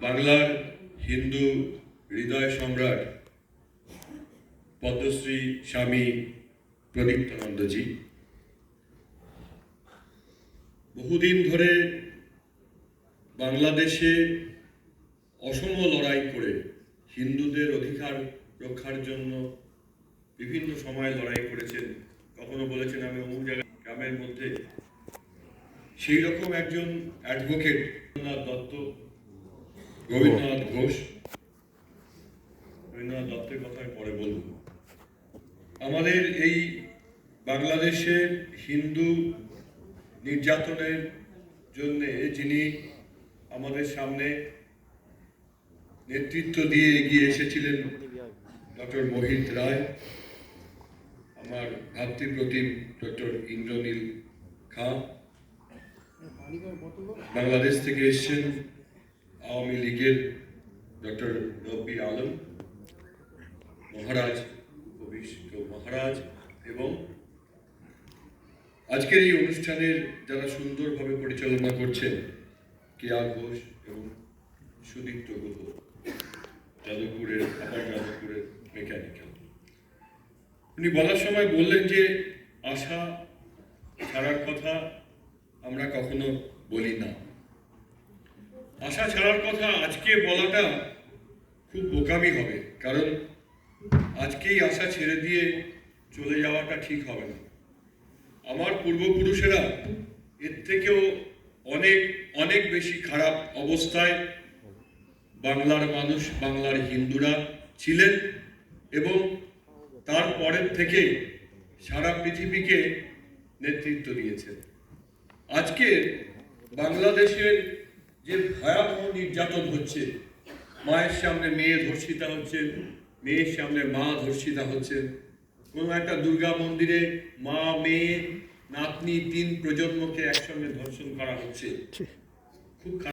বাংলার হিন্দু হৃদয় সম্রাট পদ্মশ্রী স্বামী প্রদীপ্তানন্দজি। বহুদিন ধরে বাংলাদেশে অসম লড়াই করে হিন্দুদের অধিকার রক্ষার জন্য বিভিন্ন সময় লড়াই করেছেন। কখনো বলেছেন আমি অমুক জায়গায় গ্রামের মধ্যে। সেই রকম একজন অ্যাডভোকেট দত্ত রবীন্দ্রনাথ ঘোষ রবীন্দ্রনাথ দত্তের কথা আমি পরে বলব আমাদের এই বাংলাদেশের হিন্দু নির্যাতনের জন্য যিনি আমাদের সামনে নেতৃত্ব দিয়ে এগিয়ে এসেছিলেন ডক্টর মোহিত রায় আমার ভাতৃপ্রতিম ডক্টর ইন্দ্রনীল খাঁ বাংলাদেশ থেকে এসেছেন। আওয়ামী লীগের ডক্টর রব্বি আলম মহারাজ, উপবিষ্ট মহারাজ এবং আজকের এই অনুষ্ঠানের যারা সুন্দরভাবে পরিচালনা করছেন কেয়া ঘোষ এবং সুদীপ্ত গুহ, যাদবপুরের আবার যাদবপুরের মেকানিক্যাল। উনি বলার সময় বললেন যে, আশা ছাড়ার কথা আমরা কখনো বলি না। আশা ছাড়ার কথা আজকে বলাটা খুব বোকামি হবে, কারণ আজকেই আশা ছেড়ে দিয়ে চলে যাওয়াটা ঠিক হবে না। আমার পূর্বপুরুষেরা এর থেকেও অনেক অনেক বেশি খারাপ অবস্থায় বাংলার মানুষ, বাংলার হিন্দুরা ছিলেন এবং তারপরের থেকে সারা পৃথিবীকে নেতৃত্ব দিয়েছেন। আজকে বাংলাদেশের যে ভয়াবহ নির্যাতন হচ্ছে মায়ের সামনে মেয়ে ধর্ষিতা হচ্ছে মেয়ের সামনে মা ধর্ষিতা হচ্ছে। কোনো একটা দুর্গা মন্দিরে মা মেয়ে নাতনি তিন প্রজন্মকে একসঙ্গে ধর্ষণ করা হচ্ছে। খুব খারাপ